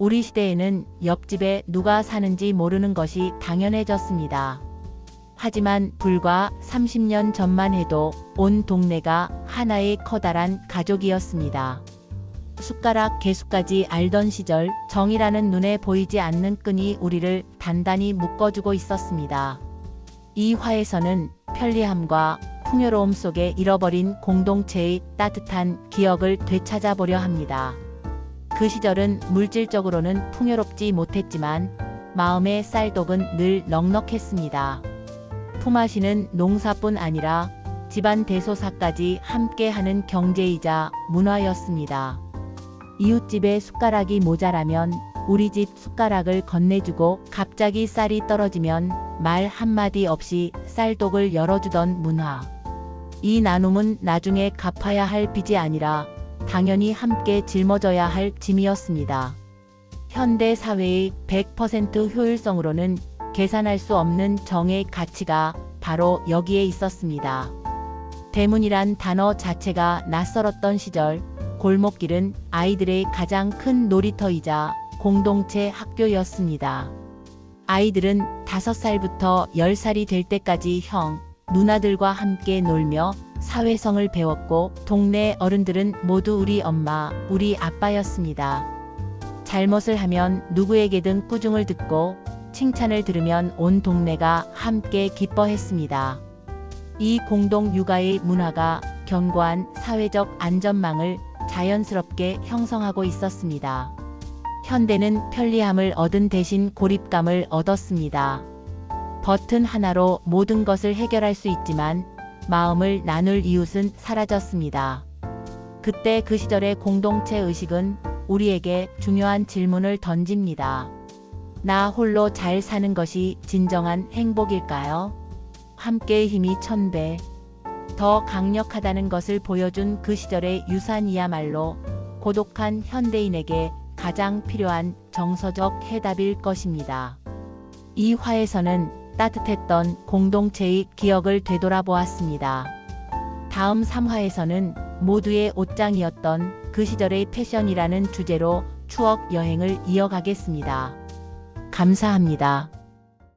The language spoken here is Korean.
우리 시대에는 옆집에 누가 사는지 모르는 것이 당연해졌습니다. 하지만 불과 30년 전만 해도 온 동네가 하나의 커다란 가족이었습니다. 숟가락 개수까지 알던 시절 정이라는 눈에 보이지 않는 끈이 우리를 단단히 묶어주고 있었습니다. 이 화에서는 편리함과 풍요로움 속에 잃어버린 공동체의 따뜻한 기억을 되찾아보려 합니다. 그 시절은 물질적으로는 풍요롭지 못했지만 마음의 쌀독은 늘 넉넉했습니다. 품앗이는 농사뿐 아니라 집안 대소사까지 함께하는 경제이자 문화였습니다. 이웃집에 숟가락이 모자라면 우리 집 숟가락을 건네주고 갑자기 쌀이 떨어지면 말 한마디 없이 쌀독을 열어주던 문화. 이 나눔은 나중에 갚아야 할 빚이 아니라 당연히 함께 짊어져야 할 짐이었습니다. 현대 사회의 100% 효율성으로는 계산할 수 없는 정의 가치가 바로 여기에 있었습니다. 대문이란 단어 자체가 낯설었던 시절, 골목길은 아이들의 가장 큰 놀이터이자 공동체 학교였습니다. 아이들은 5살부터 10살이 될 때까지 형, 누나들과 함께 놀며 사회성을 배웠고 동네 어른들은 모두 우리 엄마, 우리 아빠였습니다. 잘못을 하면 누구에게든 꾸중을 듣고 칭찬을 들으면 온 동네가 함께 기뻐했습니다. 이 공동 육아의 문화가 견고한 사회적 안전망을 자연스럽게 형성하고 있었습니다. 현대는 편리함을 얻은 대신 고립감을 얻었습니다. 버튼 하나로 모든 것을 해결할 수 있지만 마음을 나눌 이웃은 사라졌습니다. 그때 그 시절의 공동체 의식은 우리에게 중요한 질문을 던집니다. 나 홀로 잘 사는 것이 진정한 행복일까요? 함께의 힘이 천배. 더 강력하다는 것을 보여준 그 시절의 유산이야말로 고독한 현대인에게 가장 필요한 정서적 해답일 것입니다. 이 화에서는 따뜻했던 공동체의 기억을 되돌아보았습니다. 다음 3화에서는 모두의 옷장이었던 그 시절의 패션이라는 주제로 추억 여행을 이어가겠습니다. 감사합니다.